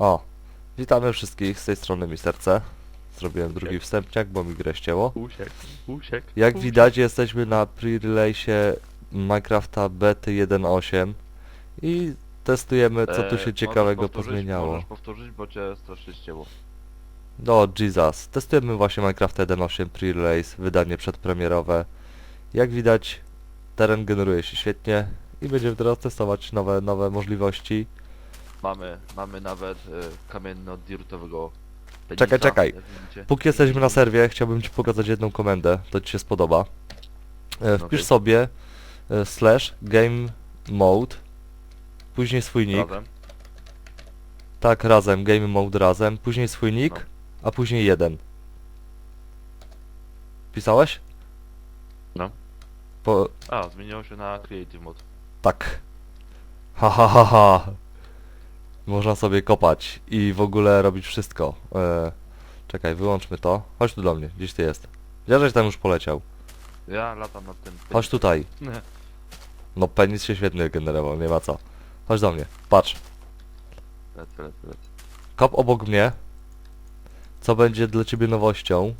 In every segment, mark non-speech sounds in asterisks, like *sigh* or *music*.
O, witamy wszystkich z tej strony Misterce. Zrobiłem drugi wstępniak, bo mi grę ścięło. Usiek, usiek. Jak usiek. widać jesteśmy na pre-release'ie Minecrafta bety 1.8 i testujemy co tu E, się ciekawego powtórzyć, pozmieniało. Możesz powtórzyć, bo cię strasznie ścięło. No Jesus, testujemy właśnie Minecrafta 1.8 pre-release, wydanie przedpremierowe. Jak widać teren generuje się świetnie i będziemy teraz testować nowe, nowe możliwości. Mamy, mamy nawet e, kamienno-dirtowego penisa, Czekaj, czekaj. jak widzicie. Póki jesteśmy na serwie, chciałbym Ci pokazać jedną komendę, to Ci się spodoba. E, Wpisz Okej. sobie e, slash game mode, później swój nick, Razem. tak razem, game mode razem, później swój nick, No. a później jeden. Pisałeś? No. Po, A, zmieniło się na Creative Mode. tak. Ha ha ha ha. Można sobie kopać i w ogóle robić wszystko. E, czekaj, wyłączmy to. Chodź tu do mnie, gdzieś ty jest. Żeś tam już poleciał. Ja latam nad tym Chodź tutaj. *laughs* No penis się świetnie generował, nie ma co. Chodź do mnie, patrz. Lecę, lecę, lecę. Kop obok mnie. Co będzie dla ciebie nowością?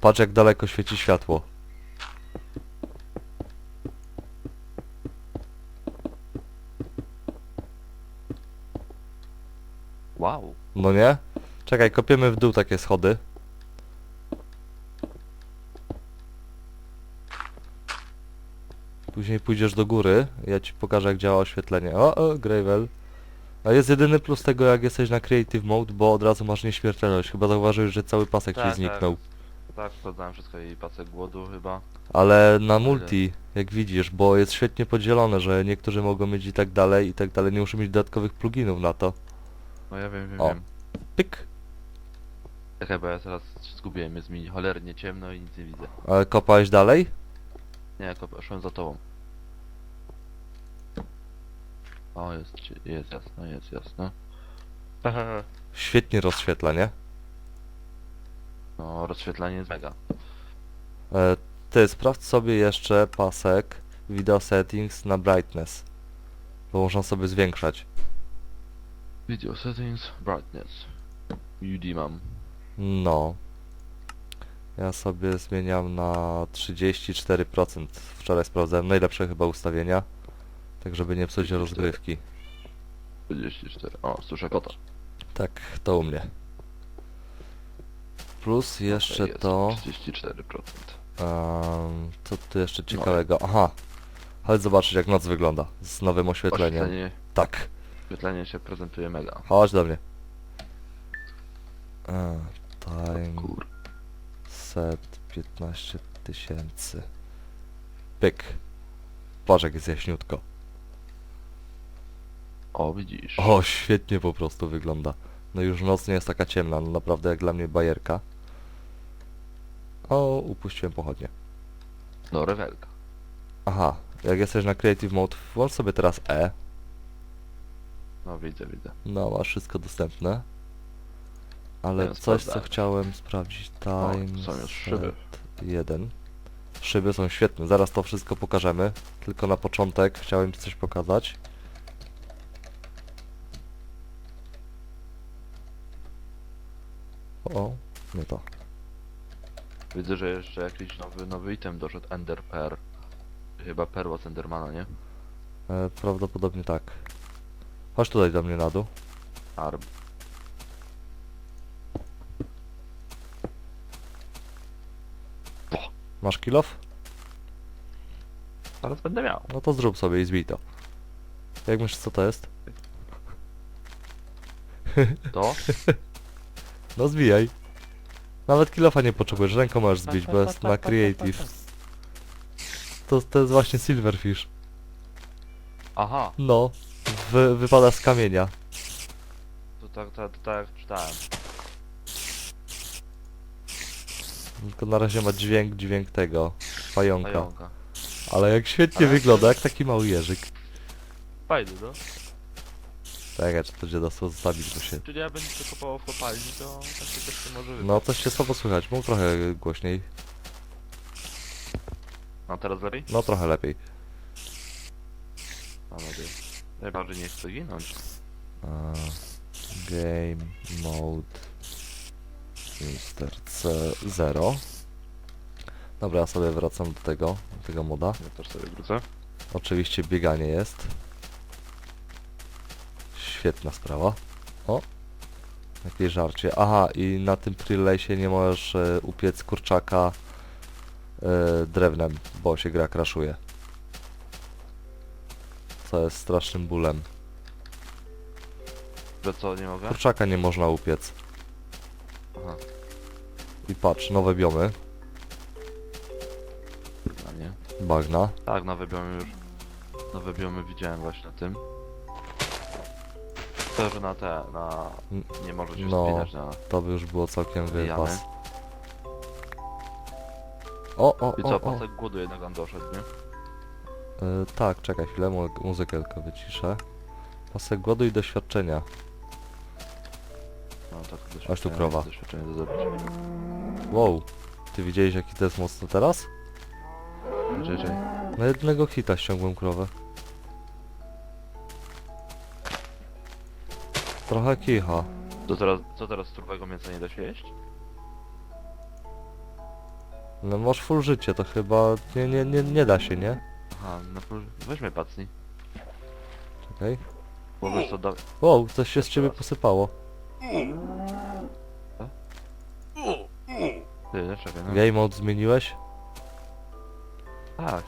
Patrz jak daleko świeci światło. Wow. No nie? Czekaj, kopiemy w dół takie schody. Później pójdziesz do góry, ja ci pokażę jak działa oświetlenie. O, o, Gravel. A jest jedyny plus tego jak jesteś na Creative Mode, bo od razu masz nieśmiertelność. Chyba zauważyłeś, że cały pasek ci zniknął. Tak, tak, sprawdzałem wszystko i pasek głodu chyba. Ale na multi, jak widzisz, bo jest świetnie podzielone, że niektórzy mogą mieć i tak dalej, i tak dalej, nie muszą mieć dodatkowych pluginów na to. No ja wiem, wiem, O. wiem. Pyk. Czekaj, bo ja teraz się zgubiłem, jest mi cholernie ciemno i nic nie widzę. Ale kopałeś dalej? Nie, jako szłem za tobą. O, jest, cie- jest jasno, jest jasno. *laughs* Świetnie rozświetla, nie? No, rozświetlenie jest mega. E, ty, sprawdź sobie jeszcze pasek Video Settings na Brightness. Bo można sobie zwiększać. Video settings, brightness. UD mam. No. Ja sobie zmieniam na 34%. Wczoraj sprawdzałem najlepsze chyba ustawienia. Tak, żeby nie psuć 34. rozgrywki. 34. O, słyszę kota. Tak, to u mnie. Plus jeszcze jest to... 34%. Um, co tu jeszcze ciekawego? Aha. Chodź zobaczyć jak noc wygląda. Z nowym oświetleniem. Oświetlenie, Tak. Oświetlenie się prezentuje mega. Chodź do mnie. A, time Kur... set 15 tysięcy. Pyk. Patrz jak jest jaśniutko. O, widzisz. O, świetnie po prostu wygląda. No już noc nie jest taka ciemna, no naprawdę jak dla mnie bajerka. O, upuściłem pochodnie. No, rewelka. Aha, jak jesteś na Creative Mode, włącz sobie teraz E. No, widzę, widzę. No, masz wszystko dostępne. Ale coś, co chciałem sprawdzić. O, Time są już szyby. set 1. Szyby są świetne, zaraz to wszystko pokażemy. Tylko na początek chciałem Ci coś pokazać. O, nie to. Widzę, że jeszcze jakiś nowy, nowy item doszedł. Ender Pearl. Chyba perła z Endermana, nie? E, prawdopodobnie tak. Chodź tutaj do mnie na dół. Arm. Masz kilof? Zaraz będę miał. No to zrób sobie i zbij to. Jak myślisz co to jest? To? *laughs* No zbijaj. Nawet kilofa nie potrzebujesz, ręką możesz zbić, bo jest na creative. To, to jest właśnie silverfish. Aha, No, wy, wypada z kamienia. to tak, tak, tak jak czytałem. Tylko na razie ma dźwięk, dźwięk tego, pająka. Pająka. Ale jak świetnie Ale- wygląda, jak taki mały jeżyk. Fajny, no. Czekaj, czy to się da zostawić, bo się... Czyli ja będę to kopało w kopalni, to takie też nie może być. No, coś się słabo słychać, mów trochę głośniej. A teraz lepiej? No, trochę lepiej. Mam nadzieję. Najbardziej nie chcę ginąć. A, Game mode Mr. C0 Dobra, ja sobie wracam do tego, do tego moda. Ja też sobie wrócę. Oczywiście bieganie jest. Świetna sprawa. O! Jakieś żarcie. Aha, i na tym Prilejsie nie możesz e, upiec kurczaka e, drewnem, bo się gra kraszuje. Co jest strasznym bólem. Że co, nie mogę? Kurczaka nie można upiec. Aha, I patrz, nowe biomy. a nie. Bagna. Tak, nowe biomy już. Nowe biomy widziałem właśnie na tym. To, że na te, na... N- Nie może się no. wspinać na... To by już było całkiem Wbijamy. wypas. O, o, I o, co, o. pasek głodu jednak nam doszedł, nie? E, tak, czekaj chwilę, mu muzykę tylko wyciszę. Pasek głodu i doświadczenia. No tak, Aż tu doświadczenie- krowa. Doświadczenie do zdobycia. Wow, ty widziałeś jaki to jest mocno teraz? Czekaj. Na jednego hita ściągłem krowę. Trochę kicha. To teraz, co teraz surowego mięsa nie da się jeść? No masz full życie, to chyba nie, nie, nie, nie da się, nie? Aha, no to weźmy pacni. Czekaj. Bo wiesz co, da... Wow, coś się z ciebie posypało. Ty, czekaj, no. Game mode zmieniłeś? Tak.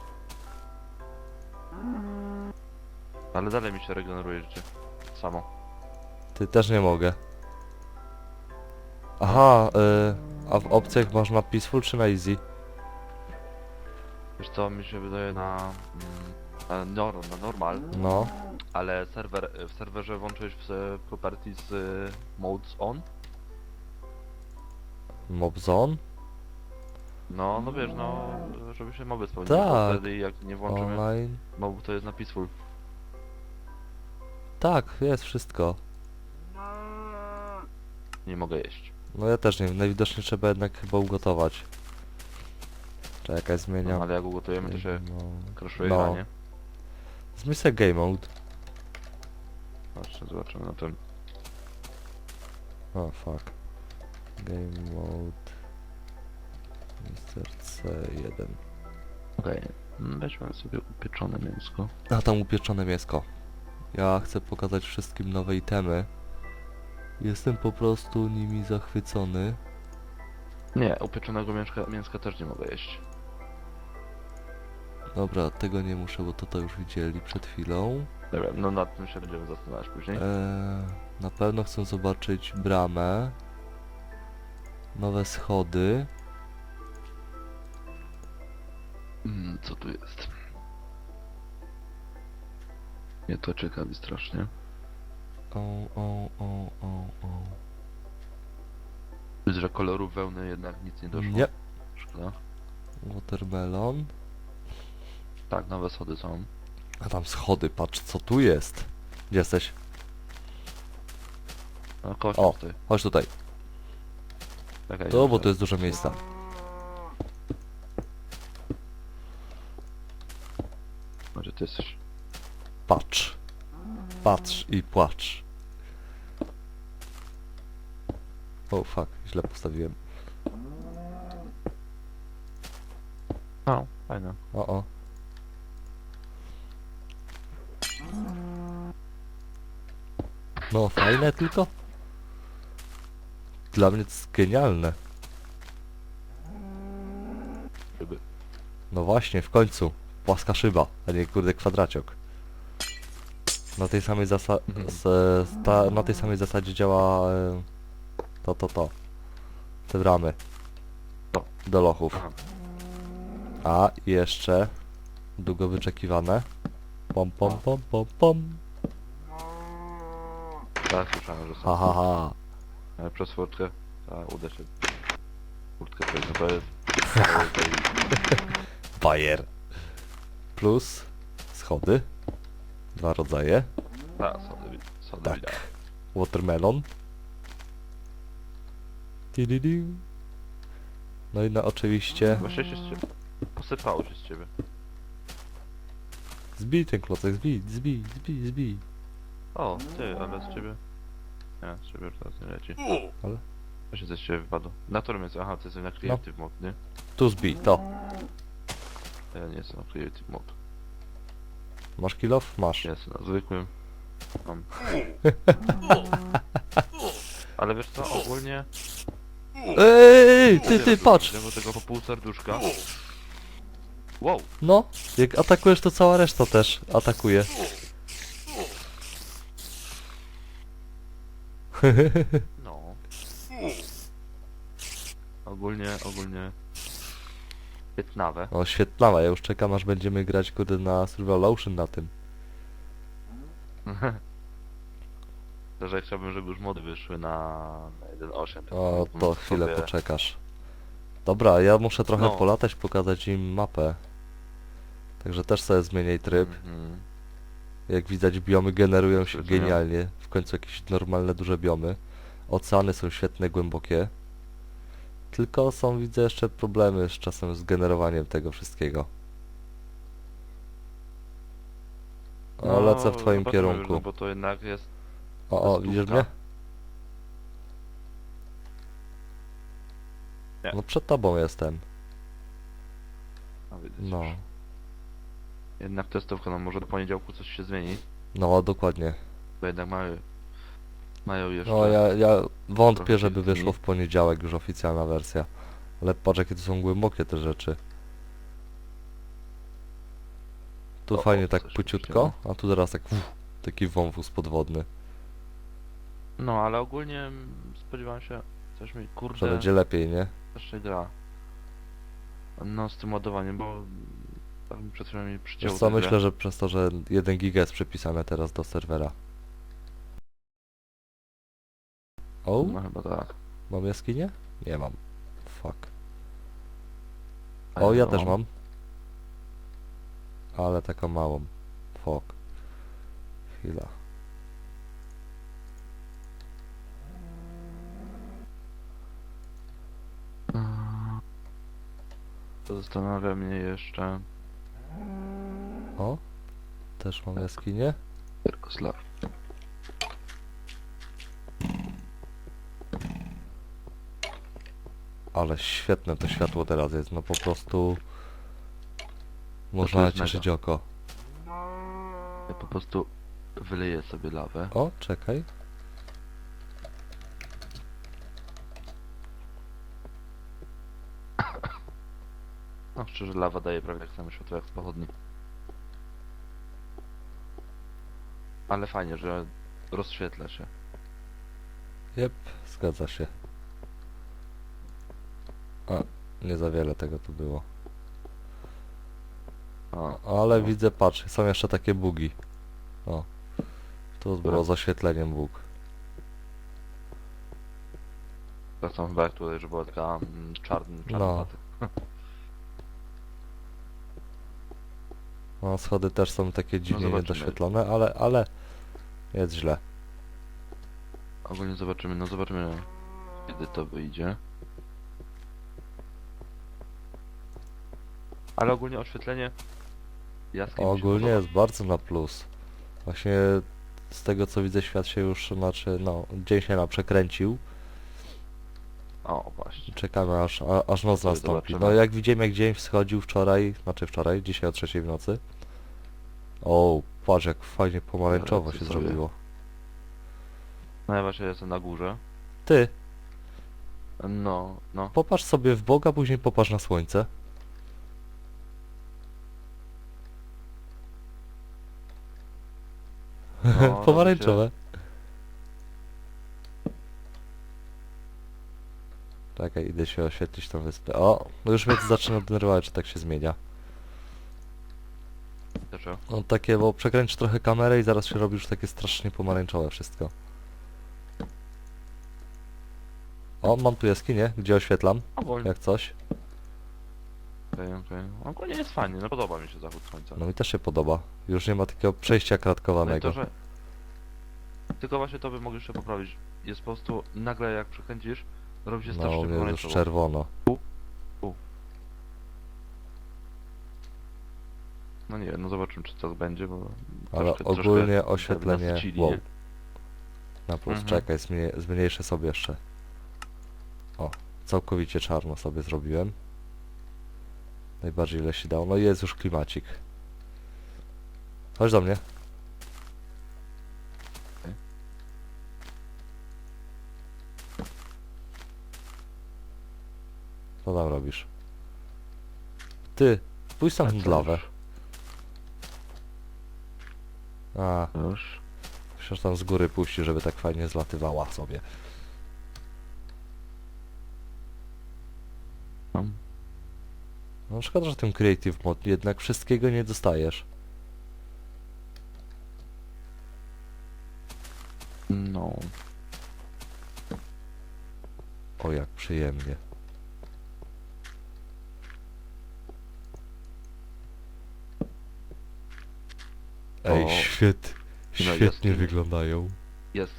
Ale dalej mi się regeneruje życie. Samo. Ty też nie mogę. Aha, y, a w opcjach masz na peaceful czy na easy? Wiesz co, mi się wydaje na... Mm, na, nor na normal, No. ale serwer, w serwerze włączyłeś w properties e, modes on? Mob zone? No, no wiesz, no, żeby się moby spełniły. bo Tak. Wtedy jak nie włączymy Online? mobu, to jest na peaceful. Tak, jest wszystko. Nie mogę jeść. No ja też nie wiem, najwidoczniej trzeba jednak chyba ugotować. Czekaj, No, zmieniam. ale jak ugotujemy, to się No. kraszuje No. gra, nie? Zmień sobie game mode. Zobaczmy, zobaczymy na tym. O, fuck. Game mode. Mr. C1. Okej. Mm, Weźmy sobie upieczone mięsko. A tam upieczone mięsko. Ja chcę pokazać wszystkim nowe itemy. Jestem po prostu nimi zachwycony. Nie, upieczonego mięska, mięska też nie mogę jeść. Dobra, tego nie muszę, bo to to już widzieli przed chwilą. Dobra, no nad tym się będziemy zastanawiać później. Eee, na pewno chcę zobaczyć bramę. Nowe schody. Mm, co tu jest? Mnie to ciekawi strasznie. O, o, o, o, o. Widzę, że kolorów wełny jednak nic nie doszło. Nie. Szkoda. Watermelon. Tak, nowe schody są. A tam schody, patrz co tu jest. Gdzie jesteś? No kość O. tutaj. Chodź tutaj. Czekaj, To, bo to jest dużo miejsca. Może ty jesteś. Patrz. Patrz i płacz. O fuck, źle postawiłem. No, fajne. O o. No fajne tylko. Dla mnie to jest genialne. No właśnie, w końcu. Płaska szyba, a nie kurde kwadraciok. Na tej samej na tej samej zasadzie działa e, to, to, to. Te bramy. Do lochów. A jeszcze długo wyczekiwane. Pom pom pom pom pom. Tak, słyszałem, że są. Ha ha ha. Ale przez furtkę. A, uda się. Furtkę przejść, no to jest... *laughs* Bayer. Plus schody. Dwa rodzaje. Tak, schody, wi- schody Tak. widać. Watermelon. No i no oczywiście Właśnie się z ciebie... Posypało się z ciebie. zbij ten klocek, zbij, zbij, zbij, zbij. O, ty, ale z ciebie... Nie, Szyber teraz nie leci. Ale? Właśnie coś się wypadło. Na którym jest? Aha, to jest na Creative Mode, nie? Tu zbij, to. Ja nie jestem na Creative Mode. Masz kill off? Masz. Jestem na zwykłym. Mam. *laughs* Ale wiesz co, ogólnie... Ej, ty, ty, patrz! Do tego po pół serduszka. Wow! No, jak atakujesz, to cała reszta też atakuje. No. Ogólnie, ogólnie... Piętnawe. O, świetlawa, ja już czekam aż będziemy grać kurde na Survival Ocean na tym. To, *laughs* że chciałbym, żeby już mody wyszły na, na 1.8. O, bym to chwilę sobie- poczekasz. Dobra, ja muszę trochę No. polatać, pokazać im mapę. Także też sobie zmieniaj tryb. Mhm. Jak widać biomy generują się genialnie. W końcu jakieś normalne duże biomy. Oceany są świetne, głębokie. Tylko są widzę jeszcze problemy z czasem z generowaniem tego wszystkiego. O, No, lecę w twoim zobaczymy już, kierunku. No bo to jednak jest... O, o, widzisz mnie? Nie. No przed tobą jestem. A, No. Jednak testówka, no może do poniedziałku coś się zmieni. No, dokładnie. Bo jednak mają... Mają jeszcze... No ja, ja wątpię, żeby dni. wyszło w poniedziałek już oficjalna wersja. Ale patrz jakie to są głębokie te rzeczy. Tu O, fajnie o, tak płyciutko, a tu teraz tak uff, taki wąwóz podwodny. No, ale ogólnie spodziewałem się... Coś mi, Że kurde... będzie lepiej, nie? jeszcze gra. No, z tym ładowaniem, bo... Mi przed chwilą mi Wiesz co, tę grę. myślę, że przez to, że 1 giga jest przypisane teraz do serwera. O, No chyba tak. mam jaskinię? Nie mam. Fuck. O, ja no. też mam. Ale taką małą. Fuck. Chwila. To zastanawia mnie jeszcze... O, też mam jaskinię. Jarosław. Ale świetne to światło teraz jest, no po prostu... Można jest cieszyć oko. Ja po prostu wyleję sobie lawę. O, czekaj. No szczerze, lawa daje prawie tak samo światło jak z pochodni. Ale fajnie, że rozświetla się. Jep, zgadza się. A, nie za wiele tego tu było. O, Ale no. widzę, patrz, są jeszcze takie bugi. O. Tu było z oświetleniem bóg. tak samo chyba jak tutaj, że była taka mm, czarn, No. *laughs* No, schody też są takie dziwnie zobaczymy. niedoświetlone, ale, ale jest źle. Ogólnie zobaczymy, no zobaczymy kiedy to wyjdzie. Ale ogólnie oświetlenie się Ogólnie jest bardzo na plus. Właśnie z tego co widzę świat się już, znaczy no, dzień się nam przekręcił. O, właśnie. Czekamy aż, a, aż noc nastąpi. No zobaczymy. jak widziałem jak dzień wschodził wczoraj, znaczy wczoraj, dzisiaj o trzeciej w nocy. O, patrz jak fajnie pomarańczowo Lecę się sobie. zrobiło. No ja właśnie jestem na górze. Ty, No, no. popatrz sobie w Boga, później popatrz na słońce. No, *laughs* Pomarańczowe. Czekaj, idę się oświetlić tą wyspę. O, no już mnie to zaczyna denerwować, że tak się zmienia. Dlaczego? No takie, bo przekręcisz trochę kamerę i zaraz się robi już takie strasznie pomarańczowe wszystko. O, mam tu jaskinię, gdzie oświetlam, Ogólnie. jak coś. Okej, okej. Ogólnie jest fajnie, no podoba mi się zachód słońca. No mi też się podoba. Już nie ma takiego przejścia No i kratkowanego. to, że... Tylko właśnie to by mogli jeszcze poprawić. Jest po prostu nagle jak przekręcisz, robi się No, strasznie mnie już pomarańczowo. czerwono. No nie no zobaczymy czy to będzie, bo... Ale troszkę- troszkę ogólnie by oświetlenie... nasycili, Wow. nie? Na plus, Mhm. czekaj, zmienię, zmniejszę sobie jeszcze. O, całkowicie czarno sobie zrobiłem. Najbardziej ile się dało. No i jest już klimacik. Chodź do mnie. Co tam robisz? Ty, pójdź tam A handlowe. A, Już. przecież tam z góry puści, żeby tak fajnie zlatywała sobie. Mam. No szkoda, że tym Creative Mod jednak wszystkiego nie dostajesz. No. O, jak przyjemnie. Ej, świet, świetnie wyglądają. Jest.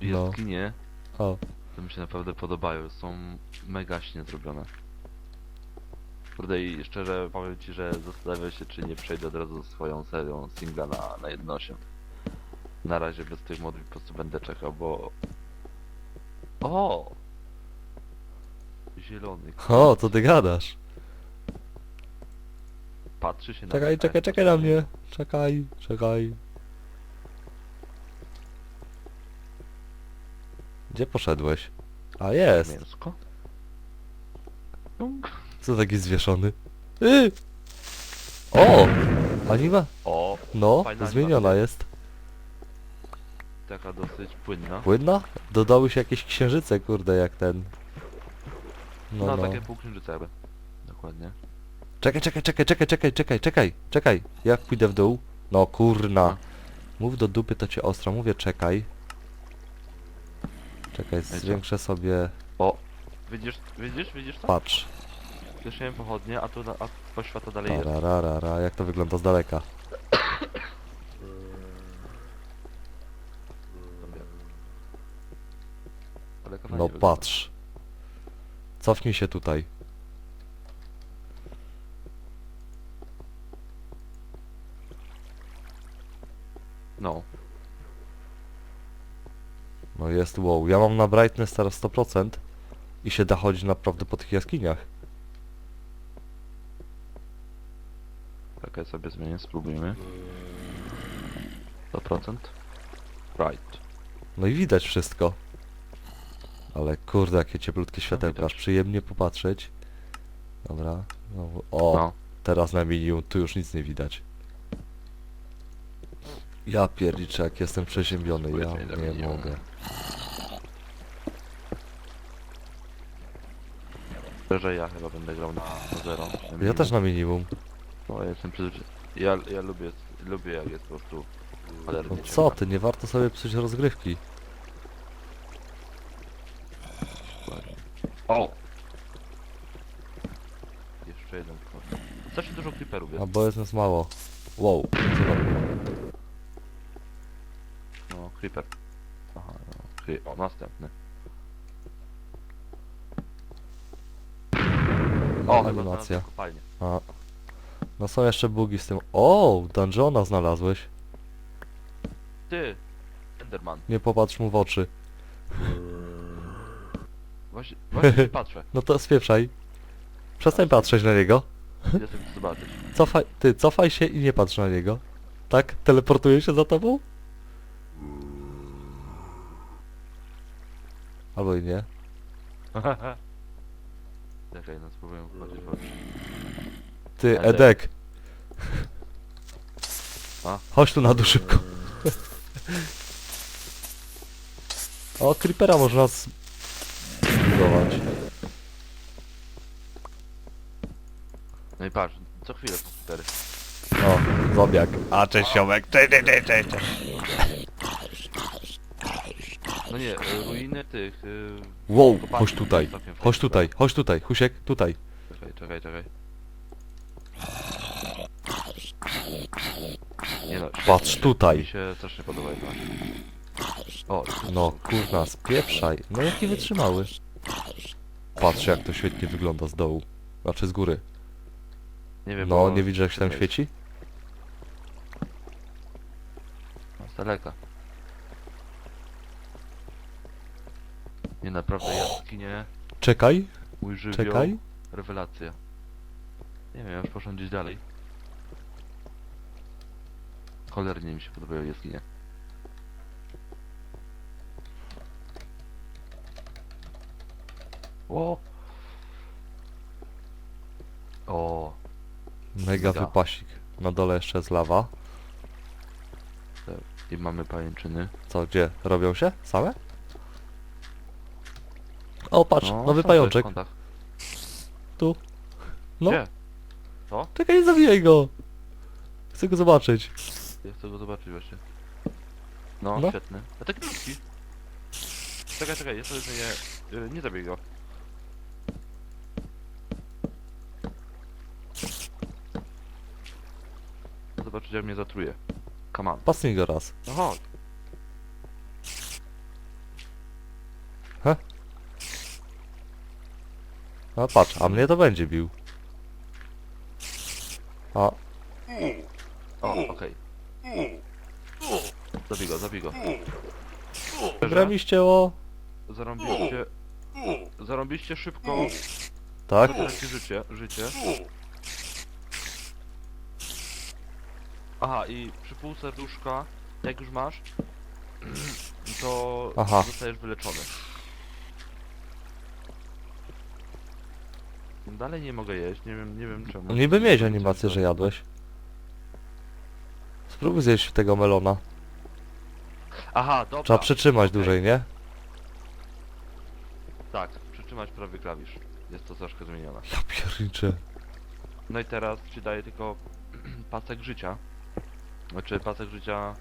No. Jaskinie, O, to mi się naprawdę podobają. Są mega śnie zrobione. Kurde i szczerze powiem ci, że zastanawiam się, czy nie przejdę od razu swoją serią singla na, na 1.8. Na razie bez tych modów po prostu będę czekał, bo... O! Zielony. o, co ty gadasz? Patrzy się na Czekaj, czekaj, czekaj na mnie. Czekaj, czekaj. Gdzie poszedłeś? A jest. Mięsko? Co taki zwieszony? Y! O! Anima? O! No, Fajna zmieniona jest. Taka dosyć płynna. Płynna? Dodały się jakieś księżyce, kurde, jak ten. No, No, no. takie półksiężyce jakby. Dokładnie. Czekaj, czekaj, czekaj, czekaj, czekaj, czekaj, czekaj, czekaj. Jak pójdę w dół? No kurna. No. Mów do dupy, to cię ostro. Mówię, czekaj. Czekaj, zwiększę sobie... O! Widzisz, widzisz, widzisz to? Patrz. Miałem pochodnie, a tu na, a po świata dalej jest. Tararara, jak to wygląda z daleka. *coughs* Ale No patrz. Cofnij się tutaj. No. No jest wow. Ja mam na brightness teraz 100% i się da chodzić naprawdę po tych jaskiniach. Czekaj sobie zmienię, spróbujmy. 100%. Right. No i widać wszystko. Ale kurde, jakie cieplutkie światełka, aż widać. przyjemnie popatrzeć. Dobra. znowu- O, No. teraz na minimum, tu już nic nie widać. Ja pierniczę, jak jestem przeziębiony, ja na nie minimum. mogę. Szczerze ja chyba będę grał na, na zero. na Ja też na minimum. No ja jestem przyzwyczajony. Ja, ja lubię, lubię jak jest po prostu... No cholernie co ty, nie warto sobie psuć rozgrywki. O! Jeszcze jeden wchodzi. Strasznie dużo creeperów jest. A bo jest nas mało. Wow, co to było? No, creeper. Aha, no. Cre- O, następny. O, chyba animacja. znalazłem kopalnię. A. No są jeszcze bugi z tym. O, dungeona znalazłeś. Ty! Enderman. Nie popatrz mu w oczy. Właśnie, właśnie się patrzę. *laughs* No to spieprzaj. Przestań patrzeć na niego. Idę sobie to zobaczyć. *laughs* Cofaj, ty, cofaj się i nie patrz na niego. Tak? Teleportuje się za tobą? Albo i nie. *laughs* Czekaj, no spróbuję wchodzić w oczy. Ty, Edek. Edek. A? Chodź tu na dół szybko. O, Creepera można zbudować. No i patrz, co chwilę są creepery. O, zobiak. A, cześć Siomek. Cześć, cześć, cześć, cześć. No nie, e, ruiny tych... y, Wow, kopalni chodź tutaj. całkiem Chodź tutaj, chodź tutaj. Husiek, tutaj. Czekaj, czekaj, czekaj. Nie no, Patrz świetnie. tutaj. Mi się strasznie podoba to. O, No, kurna, spieprzaj. No jaki wytrzymały. Patrz jak to świetnie wygląda z dołu. Znaczy z góry. nie wiem, No, bo- nie widzisz jak się tam świeci? no, Z daleka. Nie, naprawdę jaskinie, Czekaj, mój żywioł, czekaj. rewelacja. Nie wiem, ja już poszłem gdzieś dalej. Cholernie mi się podobają jaskinie. O! O! Mega Mega. wypasik. Na dole jeszcze jest lawa. I mamy pajęczyny. Co, gdzie? Robią się? Same? O, patrz, No, nowy są pajączek. w kątach. Tu. No, Gdzie? czekaj, nie zabijaj go. Chcę go zobaczyć. Ja chcę go zobaczyć właśnie. No, No. świetny. A tak krótki. Czekaj, czekaj, ja sobie zmienię... y, Nie zabij go. Zobaczyć jak mnie zatruje. Come on. Pasnij go raz. No chodź. A patrz, a mnie to będzie bił. A, O, okej. Zabij go, zabij go. grę mi ścięło. Zarąbiście... Zarąbiście szybko. Tak? Zabieracie życie, życie. Aha, i przy pół serduszka, jak już masz, *clears throat* to Aha. zostajesz wyleczony. Dalej nie mogę jeść, nie wiem, nie wiem czemu. Niby mieć animację, że jadłeś. Spróbuj zjeść tego melona. Aha, dobra. Trzeba przytrzymać dłużej, nie? Tak, przytrzymać prawy klawisz. Jest to troszkę zmienione. Ja pierniczę. No i teraz ci daje tylko *clears throat* pasek życia. Znaczy pasek życia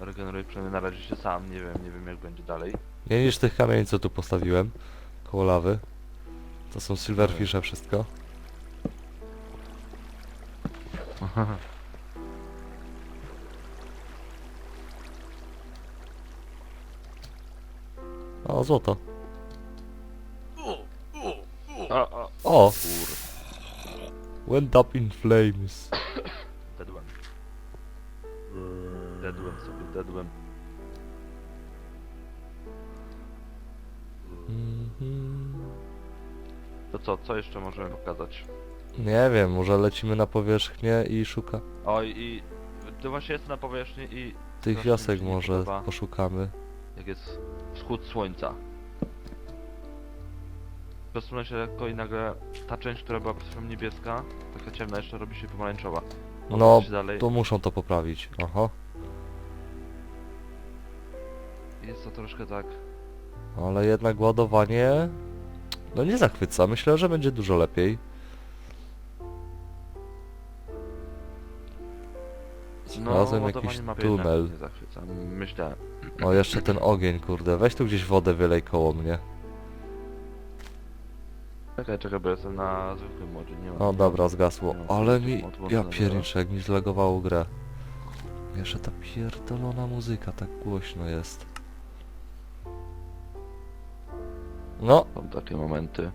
regeneruje przynajmniej na razie się sam, nie wiem, nie wiem jak będzie dalej. Nie niż tych kamieni, co tu postawiłem. Koło lawy. To są silverfishe wszystko. *laughs* O, złoto. A, a, O! kur... Went up in flames. Dedłem. Dedłem sobie, dedłem. To co, co jeszcze możemy pokazać? Nie wiem, może lecimy na powierzchnię i szuka... Oj i... To właśnie jest na powierzchni i Tych Strasznie mi wiosek się nie może podoba. poszukamy. jak jest wschód słońca. Przesunę się lekko i nagle ta część, która była przed chwilą niebieska, taka ciemna jeszcze robi się pomarańczowa. No, Idź dalej. to muszą to poprawić. Aha. Jest to troszkę tak... Ale jednak ładowanie... No nie zachwyca. Myślę, że będzie dużo lepiej. Znalazłem no, jakiś ładowanie mapy tunel. Nie zachwyca. Myślę... O, jeszcze ten ogień, kurde. Weź tu gdzieś wodę wylej koło mnie. Czekaj, czekaj, bo jestem na zwykłym modzie, nie mam... O, dobra, zgasło. Ale mi... Ja pierniczę, jak mi zlagowało grę. Jeszcze ta pierdolona muzyka tak głośno jest. No, Są takie momenty.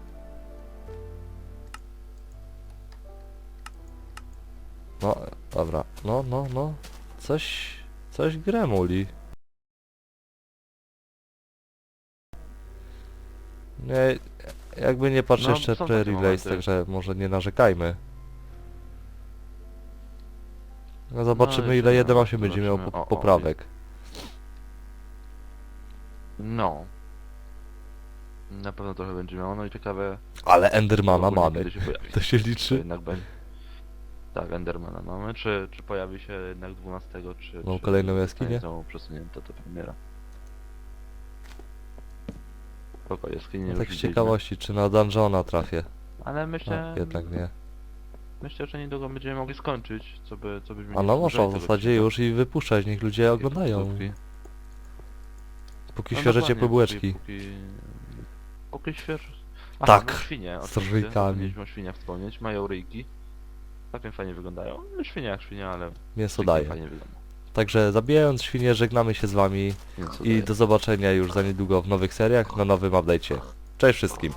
no, dobra. No, no, no. Coś... Coś grę muli. Nie, jakby nie patrzę No, jeszcze są takie pre-release, momenty. także może nie narzekajmy. No zobaczymy No, ile jeszcze 1.8 będzie miał zobaczymy. po O, o, poprawek. No. Na pewno trochę będzie miało, no i ciekawe... Ale Endermana ogólnie mamy. kiedy się pojawi. To się Czy liczy? jednak będzie... Tak, Endermana mamy. Czy, czy pojawi się jednak 12, czy... Tą czy kolejną jaskinię? Znowu przesunięta ta premiera. Spoko, jaskinie No już tak z widzieliśmy. ciekawości, czy na dungeona trafię. Ale No, myślę... jednak nie. Myślę, że niedługo będziemy mogli skończyć, co by... Co byśmy A nie no można w zasadzie już i wypuszczać, niech ludzie oglądają. Póki No świeże dokładnie, bułeczki. Póki, śwież... Aha, Tak, świnie, z oczywiście. Zapomnieliśmy o świniach wspomnieć, mają ryjki. Całkiem fajnie wyglądają. No, Świnia jak świnia, ale Mięso całkiem daje. fajnie wygląda. Także zabijając świnie, żegnamy się z wami i do zobaczenia już za niedługo w nowych seriach, na nowym update'cie. Cześć wszystkim!